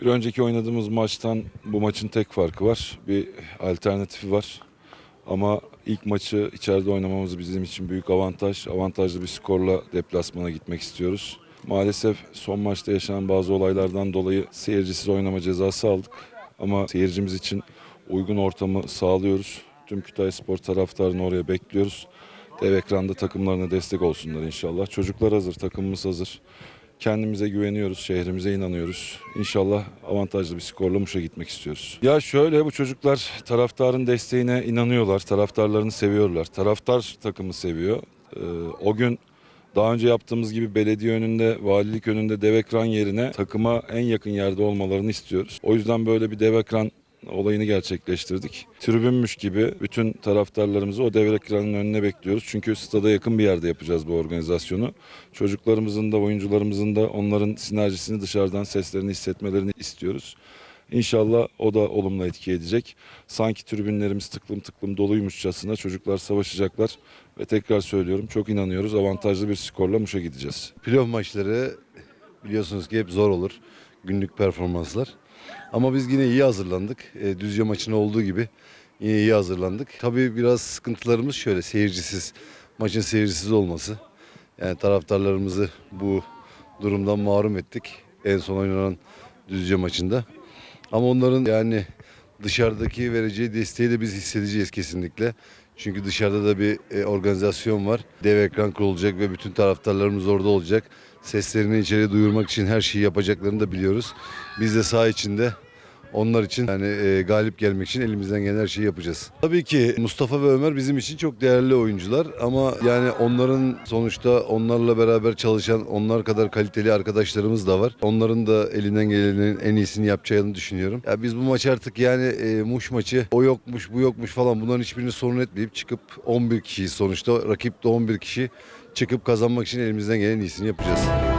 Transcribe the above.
Bir önceki oynadığımız maçtan bu maçın tek farkı var. Bir alternatifi var. Ama ilk maçı içeride oynamamız bizim için büyük avantaj. Avantajlı bir skorla deplasmana gitmek istiyoruz. Maalesef son maçta yaşanan bazı olaylardan dolayı seyircisiz oynama cezası aldık. Ama seyircimiz için uygun ortamı sağlıyoruz. Tüm Kütahya Spor taraftarını oraya bekliyoruz. Dev ekranda takımlarına destek olsunlar inşallah. Çocuklar hazır, takımımız hazır. Kendimize güveniyoruz, şehrimize inanıyoruz. İnşallah avantajlı bir skorla Muş'a gitmek istiyoruz. Ya şöyle bu çocuklar taraftarın desteğine inanıyorlar, taraftarlarını seviyorlar. Taraftar takımı seviyor. Ee, o gün daha önce yaptığımız gibi belediye önünde, valilik önünde dev ekran yerine takıma en yakın yerde olmalarını istiyoruz. O yüzden böyle bir dev ekran olayını gerçekleştirdik. Tribünmüş gibi bütün taraftarlarımızı o dev ekranın önüne bekliyoruz. Çünkü stada yakın bir yerde yapacağız bu organizasyonu. Çocuklarımızın da oyuncularımızın da onların sinerjisini dışarıdan seslerini hissetmelerini istiyoruz. İnşallah o da olumlu etki edecek. Sanki tribünlerimiz tıklım tıklım doluymuşçasına çocuklar savaşacaklar. Ve tekrar söylüyorum çok inanıyoruz avantajlı bir skorla Muş'a gideceğiz. Playoff maçları biliyorsunuz ki hep zor olur. Günlük performanslar. Ama biz yine iyi hazırlandık. E, Düzce maçına olduğu gibi yine iyi hazırlandık. Tabii biraz sıkıntılarımız şöyle seyircisiz, maçın seyircisiz olması. Yani taraftarlarımızı bu durumdan mahrum ettik. En son oynanan Düzce maçında. Ama onların yani dışarıdaki vereceği desteği de biz hissedeceğiz kesinlikle. Çünkü dışarıda da bir e, organizasyon var. Dev ekran kurulacak ve bütün taraftarlarımız orada olacak. Seslerini içeri duyurmak için her şeyi yapacaklarını da biliyoruz. Biz de saha içinde onlar için yani e, galip gelmek için elimizden gelen her şeyi yapacağız. Tabii ki Mustafa ve Ömer bizim için çok değerli oyuncular ama yani onların sonuçta onlarla beraber çalışan onlar kadar kaliteli arkadaşlarımız da var. Onların da elinden gelenin en iyisini yapacağını düşünüyorum. Ya biz bu maç artık yani e, Muş maçı o yokmuş bu yokmuş falan bunların hiçbirini sorun etmeyip çıkıp 11 kişiyiz sonuçta rakip de 11 kişi çıkıp kazanmak için elimizden gelen en iyisini yapacağız.